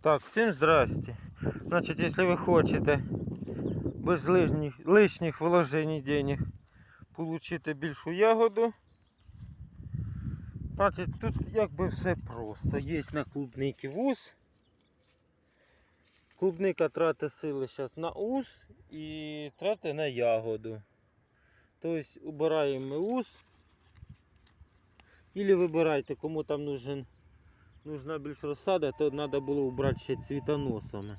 Так, всім здрасте. Значить, якщо ви хочете без лишніх, лишніх вложень денег отримати більшу ягоду, значить тут якби все просто. Є на клубники вуз. Клубника тратить сили зараз на ус і тратить на ягоду. Тобто убираємо ус. Или вибирайте, кому там нужен нужна більш розсада, то треба було убрати ще цвітоносами.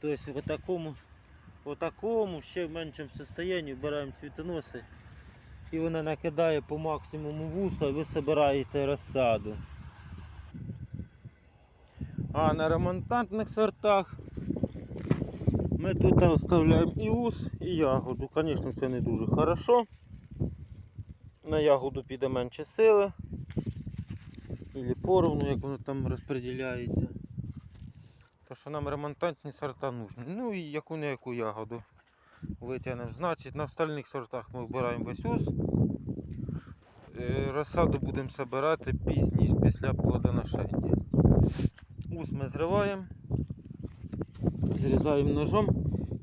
Тобто в такому, в такому ще в меншому состоянні вбираємо цвітоноси і вона накидає по максимуму вуса, і ви збираєте розсаду. А на ремонтантних сортах ми тут оставляємо і ус, і ягоду. Звісно, це не дуже хорошо. На ягоду піде менше сили. Или поровну, як воно там розподіляється. То що нам ремонтантні сорта нужні. Ну і яку не яку ягоду витягнемо. Значить на остальних сортах ми вбираємо весь ус. Е, Розсаду будемо збирати пізніше після плодоношення. Ус ми зриваємо, зрізаємо ножом.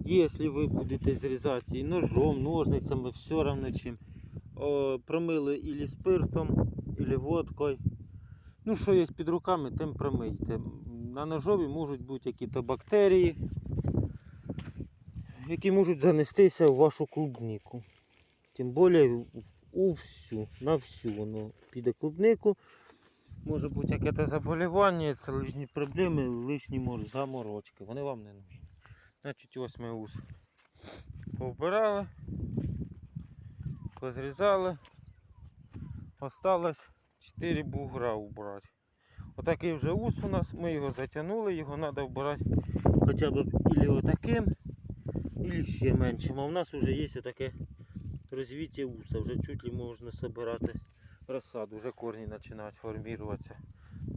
Якщо ви будете зрізати ножом, ножницями, все одно чим. Промили ілі спиртом, ілі водкою. Ну, що є під руками, тим промийте. На ножові можуть бути якісь бактерії, які можуть занестися в вашу клубнику. Тим більше у всю, на всю воно піде клубнику. Може бути якесь заболівання, це лишні проблеми, лишні заморочки. Вони вам не нужні. Значить, ось ми ус повбирали, позрізали. Осталось 4 бугра убрати. Отакий вже ус у нас, ми його затягнули, його треба вбирати хоча б ілі отаким, ілі ще меншим. А в нас вже є таке розвиття уса, вже чуть ли можна збирати розсаду, вже корні починають формуватися.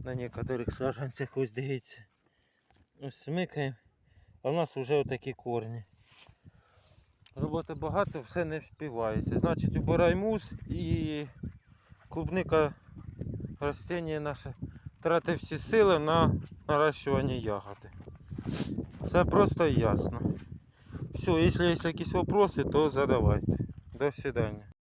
На некоторих саджанцях ось дивіться. Ось смикаємо, а в нас вже отакі корні. Роботи багато, все не співається. Значить, убираємо ус і клубника растение наше тратить всі сили на наращування ягоди. Все просто і ясно. Все, якщо є якісь питання, то задавайте. До свидания.